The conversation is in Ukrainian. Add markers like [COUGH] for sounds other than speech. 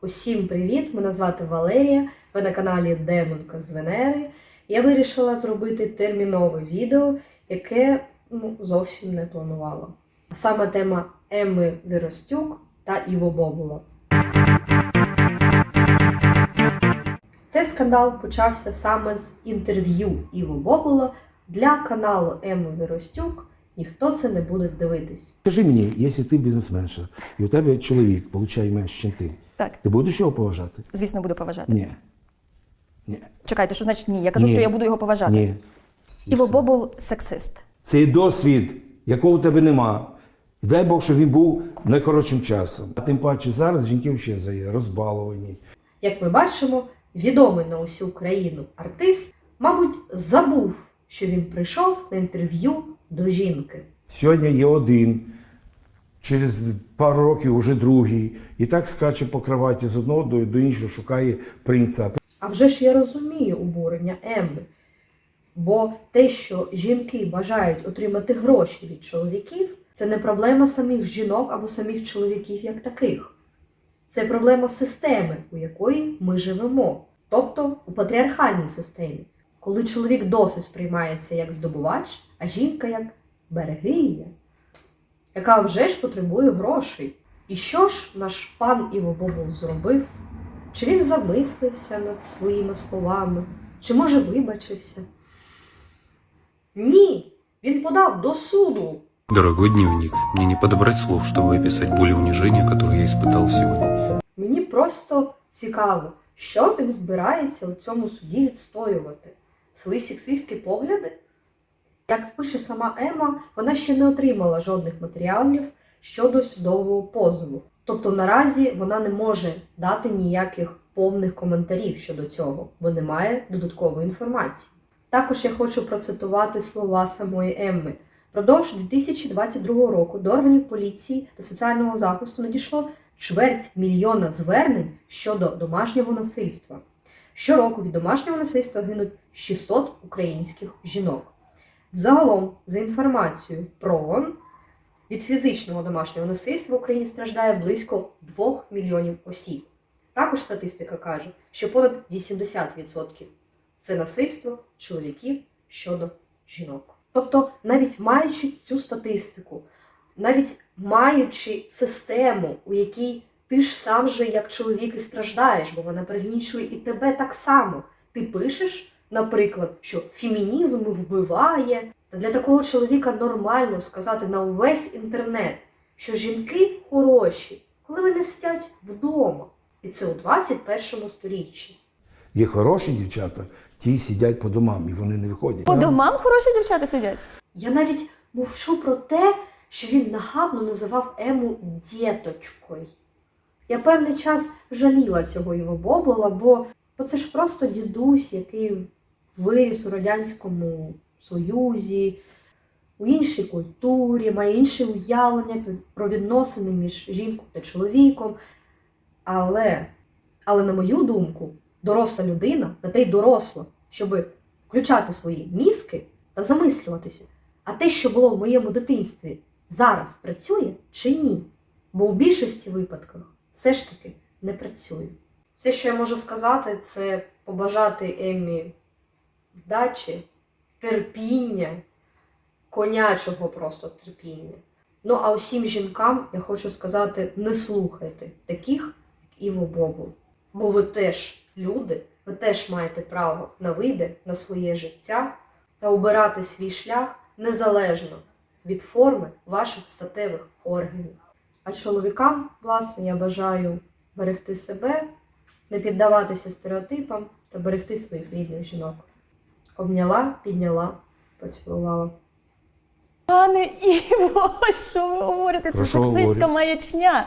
Усім привіт! Мене звати Валерія. Ви на каналі Демонка з Венери. Я вирішила зробити термінове відео, яке ну, зовсім не планувала. Саме тема Емми Віростюк та Іво Бобула. Цей скандал почався саме з інтерв'ю Іво Бобула для каналу Емми Віростюк. Ніхто це не буде дивитись. Скажи мені, якщо ти бізнесменша, і у тебе чоловік получає менше, ніж ти, Так, ти будеш його поважати? звісно, буду поважати. Ні. Ні. Чекайте, що значить ні? Я кажу, Ні. що я буду його поважати. Ні. Іво Бобул сексист. Це досвід, якого у тебе нема. І дай Бог, щоб він був найкоротшим часом. А тим паче зараз жінки взагалі розбаловані. Як ми бачимо, відомий на усю країну артист, мабуть, забув, що він прийшов на інтерв'ю до жінки. Сьогодні є один, через пару років уже другий. І так скаче по кроваті з одного до, до іншого, шукає принца. А вже ж я розумію обурення Емми. Бо те, що жінки бажають отримати гроші від чоловіків, це не проблема самих жінок або самих чоловіків як таких. Це проблема системи, у якої ми живемо, тобто у патріархальній системі, коли чоловік досить сприймається як здобувач, а жінка як берегиня, яка вже ж потребує грошей. І що ж наш пан Іво зробив? Чи він замислився над своїми словами, чи може вибачився? Ні, він подав до суду. Дорогой дневник, мне не подобрать слов, чтобы описать боль и унижение, которое я испытал сегодня. Мені просто цікаво, що він збирається у цьому суді відстоювати. Свої сексистські погляди? Як пише сама Ема, вона ще не отримала жодних матеріалів щодо судового позову. Тобто наразі вона не може дати ніяких повних коментарів щодо цього, бо немає додаткової інформації. Також я хочу процитувати слова самої Емми. Продовж 2022 року до органів поліції та соціального захисту надійшло чверть мільйона звернень щодо домашнього насильства. Щороку від домашнього насильства гинуть 600 українських жінок. Загалом, за інформацією ПРООН, від фізичного домашнього насильства в Україні страждає близько 2 мільйонів осіб. Також статистика каже, що понад 80% це насильство чоловіків щодо жінок. Тобто, навіть маючи цю статистику, навіть маючи систему, у якій ти ж сам же як чоловік і страждаєш, бо вона пригнічує і тебе так само. Ти пишеш, наприклад, що фемінізм вбиває. Та для такого чоловіка нормально сказати на увесь інтернет, що жінки хороші, коли вони сидять вдома. І це у 21 сторіччі. Є хороші дівчата, ті сидять по домам і вони не виходять. По домам хороші дівчата сидять. Я навіть мовчу про те, що він нагадно називав Ему діточкою. Я певний час жаліла цього його бобола, бо, бо це ж просто дідусь, який виріс у Радянському Союзі, у іншій культурі, має інше уявлення про відносини між жінкою та чоловіком. Але, але на мою думку, доросла людина на те й доросла, щоб включати свої мізки та замислюватися. А те, що було в моєму дитинстві, зараз працює чи ні? Бо у більшості випадках все ж таки не працює. Все, що я можу сказати, це побажати Еммі вдачі, терпіння, конячого просто терпіння. Ну а усім жінкам я хочу сказати: не слухайте таких, як Іво Бобул. Бо ви теж люди, ви теж маєте право на вибір, на своє життя та обирати свій шлях незалежно від форми ваших статевих органів. А чоловікам, власне, я бажаю берегти себе, не піддаватися стереотипам та берегти своїх рідних жінок. Обняла, підняла, поцілувала. Пане Іво, [LAUGHS] що ви говорите? Це Про що сексистська говорю? маячня.